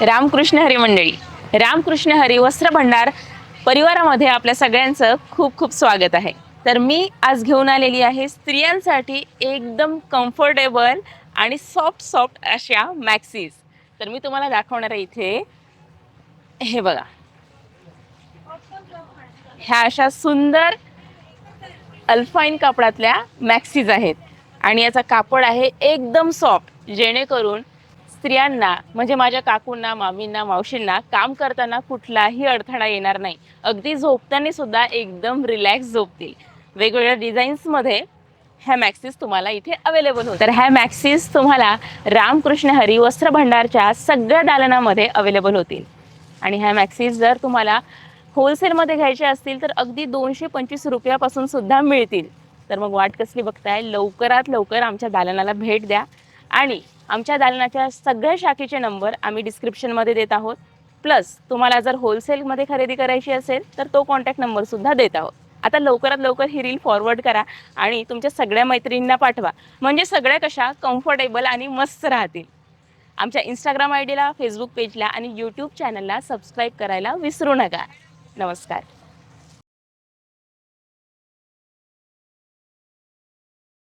रामकृष्ण हरी मंडळी. रामकृष्ण हरी वस्त्र भंडार परिवारामध्ये आपल्या सगळ्यांचं खूप खूप स्वागत आहे. तर मी आज घेऊन आलेली आहे स्त्रियांसाठी एकदम कम्फर्टेबल आणि सॉफ्ट सॉफ्ट अशा मॅक्सीज तर मी तुम्हाला दाखवणार आहे इथे. हे बघा. ह्या अशा सुंदर अल्फाईन कापडातल्या मॅक्सीज आहेत. आणि याचा कापड आहे एकदम सॉफ्ट जेणेकरून स्त्रियांना म्हणजे माझ्या काकूंना मामींना मावशींना काम करताना कुठलाही अडथळा येणार नाही. अगदी झोपताना सुद्धा एकदम रिलॅक्स झोपतील. वेगवेगळ्या डिझाईन्समध्ये ह्या मॅक्सिस तुम्हाला इथे अवेलेबल होतात तर ह्या मॅक्सिस तुम्हाला रामकृष्ण हरी वस्त्र भंडारच्या सगळ्या दालनामध्ये अवेलेबल होतील. आणि ह्या मॅक्सिस जर तुम्हाला होलसेलमध्ये घ्यायचे असतील तर अगदी दोनशे पंचवीस रुपयापासून सुद्धा मिळतील. तर मग वाट कसली बघताय? लवकरात लवकर आमच्या दालनाला भेट द्या. आणि आमच्या दालनाच्या सगळ्या शाखेचे नंबर आम्ही डिस्क्रिप्शनमध्ये देत आहोत. प्लस तुम्हाला जर होलसेलमध्ये खरेदी करायची असेल तर तो कॉन्टॅक्ट नंबरसुद्धा देत आहोत. आता लवकरात लवकर ही रील फॉरवर्ड करा आणि तुमच्या सगळ्या मैत्रिणींना पाठवा. म्हणजे सगळ्या कशा कम्फर्टेबल आणि मस्त राहतील. आमच्या इंस्टाग्राम आय डीला फेसबुक पेजला आणि यूट्यूब चॅनलला सबस्क्राईब करायला विसरू नका. नमस्कार.